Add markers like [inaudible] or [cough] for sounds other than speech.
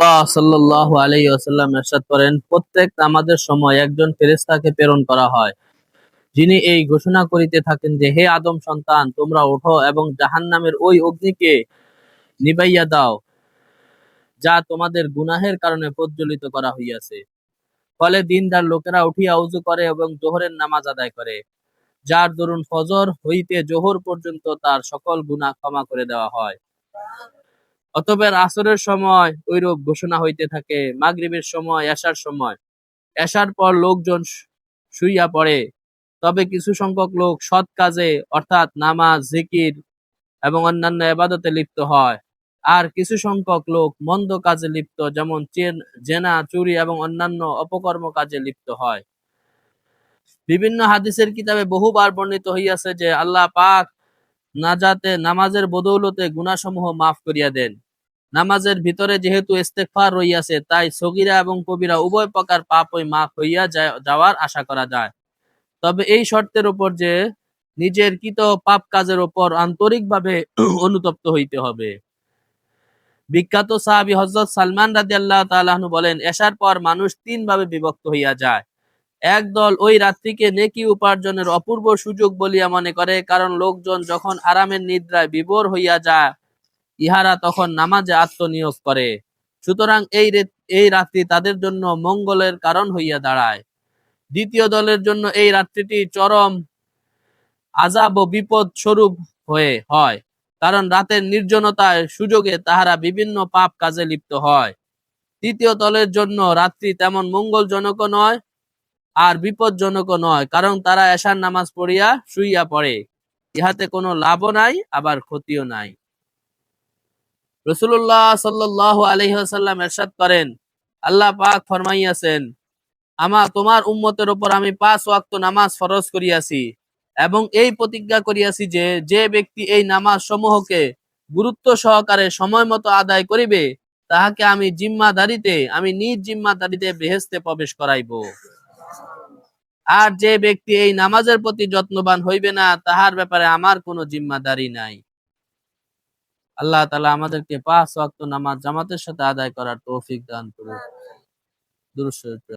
রাসূলুল্লাহ করেন, প্রত্যেক নামাজের সময় একজন ফেরেশতাকে প্রেরণ করা হয়। যিনি এই ঘোষণা করিতে থাকেন যে, হে আদম সন্তান, তোমরা ওঠো এবং জাহান্নামের ওই অগ্নিকে নিবাইয়া দাও, যা তোমাদের গুনাহের কারণে প্রজ্বলিত করা হইয়াছে। ফলে দিনদার লোকেরা উঠিয়া উজু করে এবং জোহরের নামাজ আদায় করে। যার দরুন ফজর হইতে জোহর পর্যন্ত তার সকল গুনাহ ক্ষমা করে দেওয়া হয়। অতঃপর আসরের সময় ঐরূপ ঘোষণা হইতে থাকে, মাগরিবের সময়, এশার সময়। এশার পর লোকজন শুইয়া পড়ে। তবে কিছু সংখ্যক লোক সৎ কাজে, অর্থাৎ নামাজ, জিকির এবং অন্যান্য এবাদতে লিপ্ত হয়। আর কিছু সংখ্যক লোক মন্দ কাজে লিপ্ত, যেমন চেন- জেনা, চুরি এবং অন্যান্য অপকর্ম কাজে লিপ্ত হয়। বিভিন্ন হাদিসের কিতাবে বহুবার বর্ণিত হইয়াছে যে আল্লাহ পাক নাজাতে, নামাজের বদৌলতে গুনাসমূহ মাফ করিয়া দেন। নামাজের ভিতরে যেহেতু ইস্তেগফার রইয়াছে, তাই সগীরা এবং কবিরা উভয় প্রকার পাপই মাফ হইয়া যাওয়ার আশা করা যায়। তবে এই শর্তের উপর যে নিজের কৃত পাপ কাজের উপর আন্তরিকভাবে [clears throat] অনুতপ্ত হইতে হবে। বিখ্যাত সাহাবী হযরত সালমান রাদিয়াল্লাহু আল্লাহ আনহু বলেন, এসার পর মানুষ তিন ভাবে বিভক্ত হইয়া যায়। একদল ওই রাত্রিকে নেকি উপার্জনের অপূর্ব সুযোগ বলিয়া মনে করে, কারণ লোকজন যখন আরামের নিদ্রায় বিভোর হইয়া যায় ইহারা তখন নামাজে আত্মনিয়োগ করে। সুতরাং এই এই রাত্রি তাদের জন্য মঙ্গলের কারণ হইয়া দাঁড়ায়। দ্বিতীয় দলের জন্য এই রাত্রিটি চরম আজাব ও বিপদ স্বরূপ হয়ে হয়, কারণ রাতের নির্জনতায় সুযোগে তাহারা বিভিন্ন পাপ কাজে লিপ্ত হয়। তৃতীয় দলের জন্য রাত্রি তেমন মঙ্গলজনকও নয় আর বিপজ্জনকও নয়, কারণ তারা এশার নামাজ পড়িয়া শুইয়া পড়ে। ইহাতে কোনো লাভও নাই, আবার ক্ষতিও নাই। রসুল্লাহ সাল্লাল্লাহু আলাইহি ওয়াসাল্লাম এরশাদ করেন, আল্লাহ পাক ফরমাইয়াছেন, আমা, তোমার উম্মতের উপর আমি পাঁচ ওয়াক্ত নামাজ ফরজ করিয়াছি এবং এই প্রতিজ্ঞা করিয়াছি যে যে ব্যক্তি এই নামাজ সমূহকে গুরুত্ব সহকারে সময় মতো আদায় করিবে, তাহাকে আমি জিম্মাদারিতে, আমি নিজ জিম্মাদারিতে বেহেস্তে প্রবেশ করাইব। আর যে ব্যক্তি এই নামাজের প্রতি যত্নবান হইবে না, তাহার ব্যাপারে আমার কোনো জিম্মাদারি নাই। আল্লাহ তালা আমাদেরকে পাঁচ ওয়াক্ত নামাজ জামাতের সাথে আদায় করার তৌফিক দান করুন